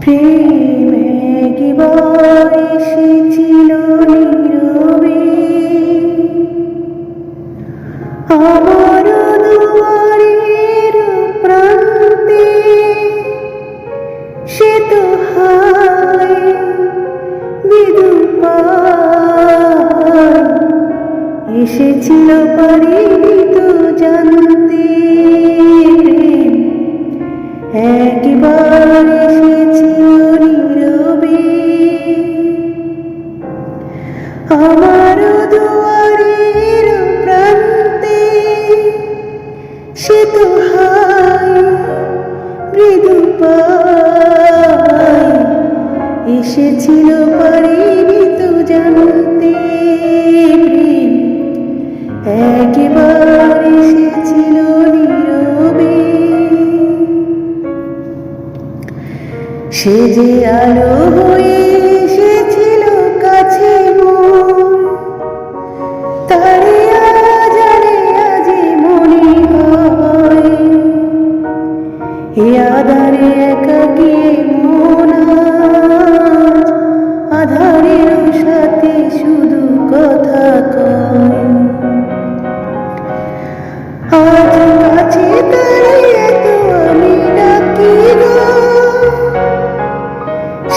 প্রেম একবার এসেছিল নীরবে? প্রান্তে হায় এসেছিল একবার এসেছিল নীরবে। আমার দুয়ারের প্রান্তে সে তো হায়, মৃদু পায় এসেছিল পারিনি তো জানতে। সে যে আলো হয়ে এসেছিল কাছে তারে আজি মনে হয়। এ আধারে একাকি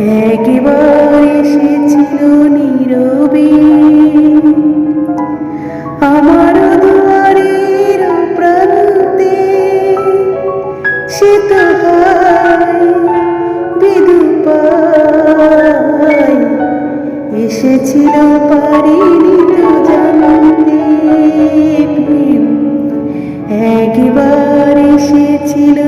একবার এসেছিল নীরবে। আমার দুয়ারের প্রান্তে সে তো বিদুপায় এসেছিল পারিনি তো জানতে। একবার এসেছিল